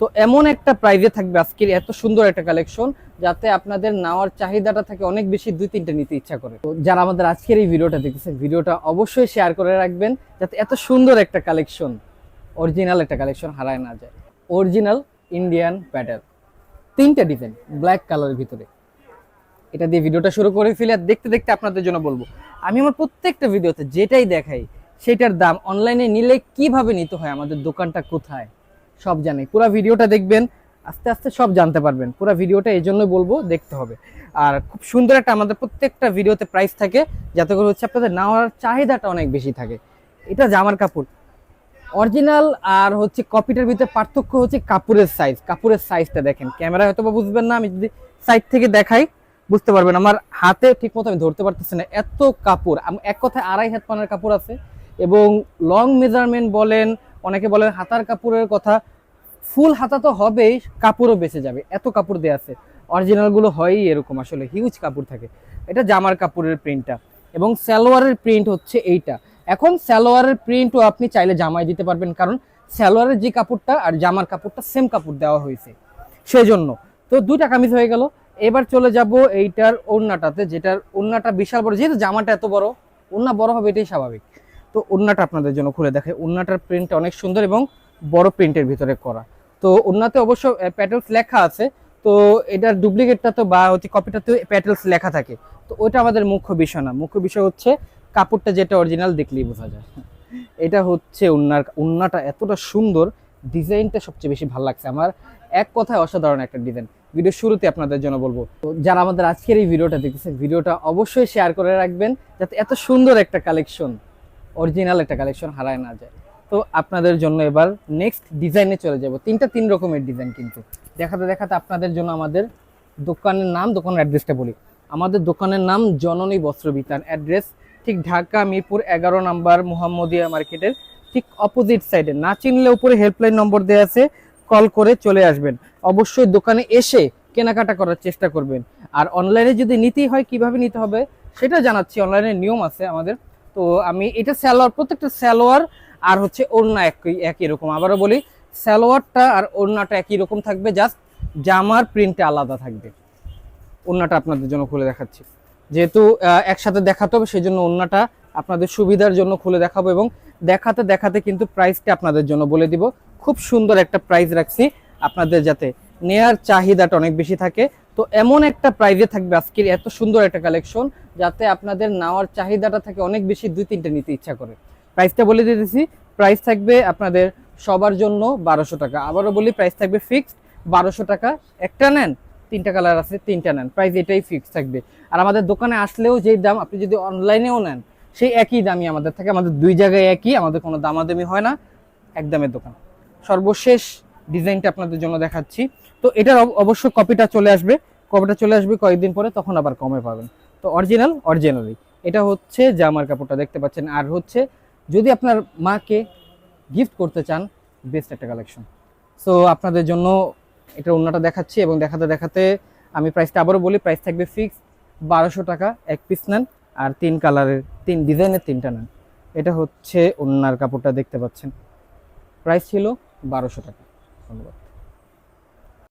তো এমন একটা প্রাইজে থাকবে আজকের এত সুন্দর একটা কালেকশন যাতে আপনাদের নেওয়ার চাহিদাটা থাকে অনেক বেশি, দুই তিনটে নিতে ইচ্ছা করে। তো যারা আমাদের আজকের এই ভিডিওটা দেখতেছেন, ভিডিওটা অবশ্যই শেয়ার করে রাখবেন, যাতে এত সুন্দর একটা কালেকশন অরিজিনাল একটা কালেকশন হারায় না যায়। অরিজিনাল ইন্ডিয়ান প্যাটার্ন তিনটা ডিজাইন ব্ল্যাক কালারের ভিতরে। এটা দিয়ে ভিডিওটা শুরু করে ফেলে আর দেখতে দেখতে আপনাদের জন্য বলব। আমি আমার প্রত্যেকটা ভিডিওতে যেটাই দেখাই, সেটার দাম অনলাইনে নিলে কীভাবে নিতে হয়, আমাদের দোকানটা কোথায়? সব জানে। পুরো ভিডিওটা দেখবেন, আস্তে আস্তে সব জানতে পারবেন। পুরো ভিডিওটা এই জন্যই বলব, দেখতে হবে। আর খুব সুন্দর একটা আমাদের প্রত্যেকটা ভিডিওতে প্রাইস থাকে, যাতে করে হচ্ছে আপনাদের নেওয়ার চাহিদাটা অনেক বেশি থাকে। এটা জামার কাপড়। অরিজিনাল আর হচ্ছে কপিটার ভিতরে পার্থক্য হচ্ছে কাপড়ের সাইজ কাপড়ের সাইজটা দেখেন। ক্যামেরা হয়তো বা বুঝবেন না, আমি যদি সাইড থেকে দেখাই, বুঝতে পারবেন। আমার হাতে ঠিক মতো আমি ধরতে পারতেছি না। এত কাপড় এক কথায় আড়াই হাত পানার কাপড় আছে। এবং লং মেজারমেন্ট বলেন অনেকে বলেন হাতার কাপড়ের কথা, ফুল হাতা তো হবেই, কাপড়ও বেঁচে যাবে, এত কাপড় দেওয়া আছে। অরিজিনালগুলো হয়ই এরকম, আসলে হিউজ কাপড় থাকে। এটা জামার কাপড়ের প্রিন্টটা এবং সালোয়ারের প্রিন্ট হচ্ছে এইটা। এখন সালোয়ারের প্রিন্টও আপনি চাইলে জামায় দিতে পারবেন, কারণ সালোয়ারের যে কাপড়টা আর জামার কাপড়টা সেম কাপড় দেওয়া হয়েছে। সেই জন্য তো দুইটা কামিজ হয়ে গেল। এবার চলে যাব এইটার ওড়নাটাতে, যেটার ওড়নাটা বিশাল বড়। যেহেতু জামাটা এত বড়, ওড়না বড় হবে এটাই স্বাভাবিক। তো ওড়নাটা আপনাদের জন্য খুলে দেখে ওড়নাটার প্রিন্টটা অনেক সুন্দর এবং বড় প্রিন্টের ভিতরে করা। তো ওড়নাতে অবশ্য প্যাটেলস লেখা আছে। তো এটার ডুপ্লিকেটটা তো বা হচ্ছে কপিটাতে প্যাটেলস লেখা থাকে। তো ওইটা আমাদের মুখ্য বিষয় না। মুখ্য বিষয় হচ্ছে কাপড়টা যেটা অরিজিনাল দেখলেই বোঝা যায়। এটা হচ্ছে উন্নার, উন্নাটা এতটা সুন্দর ডিজাইনটা সবচেয়ে বেশি ভালো লাগছে। আমার এক কথায় অসাধারণ একটা ডিজাইন ভিডিও শুরুতে আপনাদের জন্য বলব। যারা আমাদের আজকের এই ভিডিওটা দেখতেছেন ভিডিওটা অবশ্যই শেয়ার করে রাখবেন, যাতে এত সুন্দর একটা কালেকশন অরিজিনাল একটা কালেকশন হারায় না যায়। তো আপনাদের জন্য এবার নেক্সট ডিজাইনে চলে যাব। তিনটা তিন রকমের ডিজাইন কিন্তু। দেখাতে দেখাতে আপনাদের জন্য আমাদের দোকানের নাম দোকানের অ্যাড্রেসটা বলি। আমাদের দোকানের নাম জননী বস্ত্র বিতান অ্যাড্রেস ঠিক ঢাকা মিরপুর এগারো নাম্বার মোহাম্মদিয়া মার্কেটের ঠিক অপোজিট সাইডে না চিনলে উপরে হেল্পলাইন নম্বর দেওয়া আছে কল করে চলে আসবেন। অবশ্যই দোকানে এসে কেনাকাটা করার চেষ্টা করবেন। আর অনলাইনে যদি নিতেই হয়, কীভাবে নিতে হবে, সেটা জানাচ্ছি। অনলাইনে নিয়ম আছে আমাদের। তো আমি এটা স্যালোয়ার প্রত্যেকটা স্যালোয়ার আর হচ্ছে ওড়না একই একই রকম। আবারও বলি স্যালোয়ারটা আর ওড়নাটা একই রকম থাকবে, জাস্ট জামার প্রিন্টটা আলাদা থাকবে। ওড়নাটা আপনাদের জন্য খুলে দেখাচ্ছি। যেহেতু একসাথে দেখাতে হবে সেই জন্য ওড়নাটা আপনাদের সুবিধার জন্য খুলে দেখাবো এবং দেখাতে দেখাতে কিন্তু প্রাইসটা আপনাদের জন্য বলে দিব। খুব সুন্দর একটা প্রাইস রাখছি আপনাদের যাতে নেয়ার চাহিদাটা অনেক বেশি থাকে। তো এমন একটা প্রাইজে থাকবে আজকের এত সুন্দর একটা কালেকশন যাতে আপনাদের নেওয়ার চাহিদাটা থাকে অনেক বেশি, দুই তিনটে নিতে ইচ্ছা করে। প্রাইসটা বলে দিতেছি প্রাইস থাকবে আপনাদের সবার জন্য বারোশো টাকা। আবারও বলি প্রাইস থাকবে ফিক্সড বারোশো টাকা। একটা নেন, তিনটা কালার আছে, তিনটা নেন। প্রাইস এটাই ফিক্স থাকবে। আর আমাদের দোকানে আসলেও যেই দাম, আপনি যদি অনলাইনেও নেন, সেই একই দামই আমাদের থাকে। আমাদের দুই জায়গায় একই, আমাদের কোনো দামাদামি হয় না একদমের দোকান। সর্বশেষ ডিজাইনটা আপনাদের জন্য দেখাচ্ছি। তো এটার অব- অবশ্য কপিটা চলে আসবে। কপিটা চলে আসবে কয়েকদিন পরে, তখন আবার কমে পাবেন। তো অরিজিনাল অরিজিনালি এটা হচ্ছে জামার কাপড়টা দেখতে পাচ্ছেন। আর হচ্ছে যদি আপনার মাকে গিফট করতে চান বেস্ট একটা কালেকশন সো আপনাদের জন্য এটা অন্যটা দেখাচ্ছি এবং দেখাতে দেখাতে আমি প্রাইসটা আবারও বলি প্রাইস থাকবে ফিক্স বারোশো টাকা, এক পিস নেন। আর তিন কালারের তিন ডিজাইনের তিনটা নেন। এটা হচ্ছে অন্যার কাপড়টা দেখতে পাচ্ছেন। প্রাইস ছিল বারোশো টাকা। ধন্যবাদ